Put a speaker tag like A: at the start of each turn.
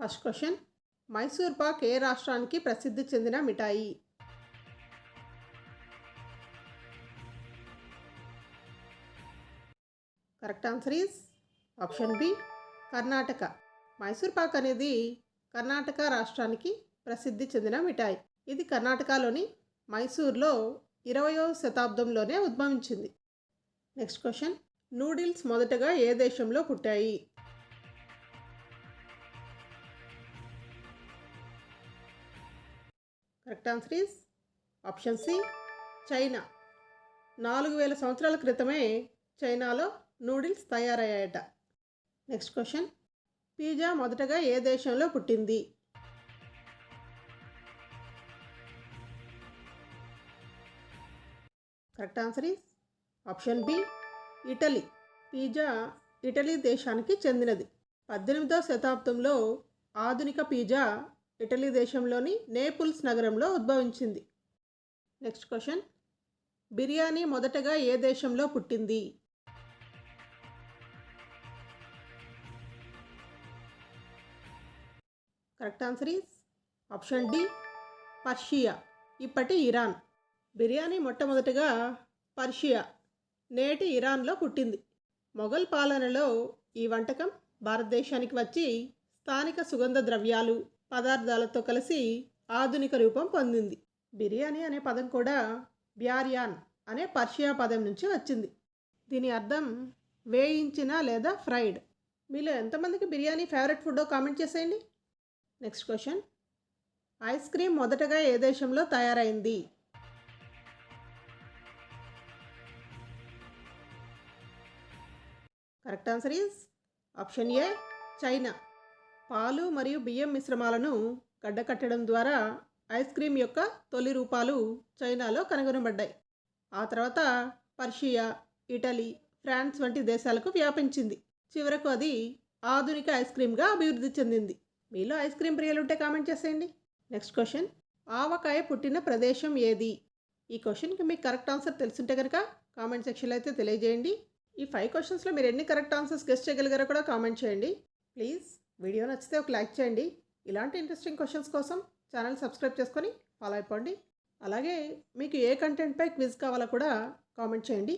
A: First question Mysore pak ఏ రాష్ట్రానికి ప్రసిద్ధి చెందిన మిఠాయి? Correct answer is option B Karnataka Mysore pak అనేది కర్ణాటక రాష్ట్రానికి ప్రసిద్ధి చెందిన మిఠాయి. ఇది కర్ణాటకలోని మైసూర్లో ఇరవయో శతాబ్దంలోనే ఉద్భవించింది. నెక్స్ట్ క్వశ్చన్ నూడిల్స్ మొదటగా ఏ దేశంలో పుట్టాయి? Correct answer is option C China నాలుగు వేల సంవత్సరాల క్రితమే చైనాలో నూడిల్స్ తయారయ్యాయట. నెక్స్ట్ క్వశ్చన్ పిజ్జా మొదటగా ఏ దేశంలో పుట్టింది? Correct answer is option B Italy pizza Italy దేశానికి చెందినది. పద్దెనిమిదవ శతాబ్దంలో ఆధునిక పిజ్జా ఇటలీ దేశంలోని నేపుల్స్ నగరంలో ఉద్భవించింది. Next question. బిర్యానీ మొదటగా ఏ దేశంలో పుట్టింది? Correct answer is option D Persia. ఇప్పటి ఇరాన్. బిర్యానీ మొట్టమొదటగా పర్షియా నేటి ఇరాన్లో పుట్టింది. మొఘల్ పాలనలో ఈ వంటకం భారతదేశానికి వచ్చి స్థానిక సుగంధ ద్రవ్యాలు పదార్థాలతో కలిసి ఆధునిక రూపం పొందింది. బిర్యానీ అనే పదం కూడా బ్యారియాన్ అనే పర్షియా పదం నుంచి వచ్చింది. దీని అర్థం వేయించిన లేదా ఫ్రైడ్. మీలో ఎంతమందికి బిర్యానీ ఫేవరెట్ ఫుడ్ కామెంట్ చేసేయండి. Next question. ఐస్ క్రీమ్ మొదటగా ఏ దేశంలో తయారైంది? Correct answer is option A China. పాలు మరియు బియ్యం మిశ్రమాలను గడ్డకట్టడం ద్వారా ఐస్ క్రీమ్ యొక్క తొలి రూపాలు చైనాలో కనుగొనబడ్డాయి. ఆ తర్వాత పర్షియా ఇటలీ ఫ్రాన్స్ వంటి దేశాలకు వ్యాపించింది. చివరకు అది ఆధునిక ఐస్ క్రీమ్గా అభివృద్ధి చెందింది. మీలో ఐస్ క్రీమ్ ప్రియులు ఉంటే కామెంట్ చేసేయండి. Next question. ఆవకాయ పుట్టిన ప్రదేశం ఏది? ఈ క్వశ్చన్కి మీకు కరెక్ట్ ఆన్సర్ తెలుసుంటే కనుక కామెంట్ సెక్షన్లో అయితే తెలియజేయండి. ఈ ఫైవ్ క్వశ్చన్స్లో మీరు ఎన్ని కరెక్ట్ ఆన్సర్స్ గెస్ట్ చేయగలిగారో కూడా కామెంట్ చేయండి. ప్లీజ్. వీడియో నచ్చితే ఒక లైక్ చేయండి. ఇలాంటి ఇంట్రెస్టింగ్ క్వశ్చన్స్ కోసం ఛానల్ సబ్స్క్రైబ్ చేసుకొని ఫాలో అయిపోండి. అలాగే మీకు ఏ కంటెంట్పై క్విజ్ కావాలో కూడా కామెంట్ చేయండి.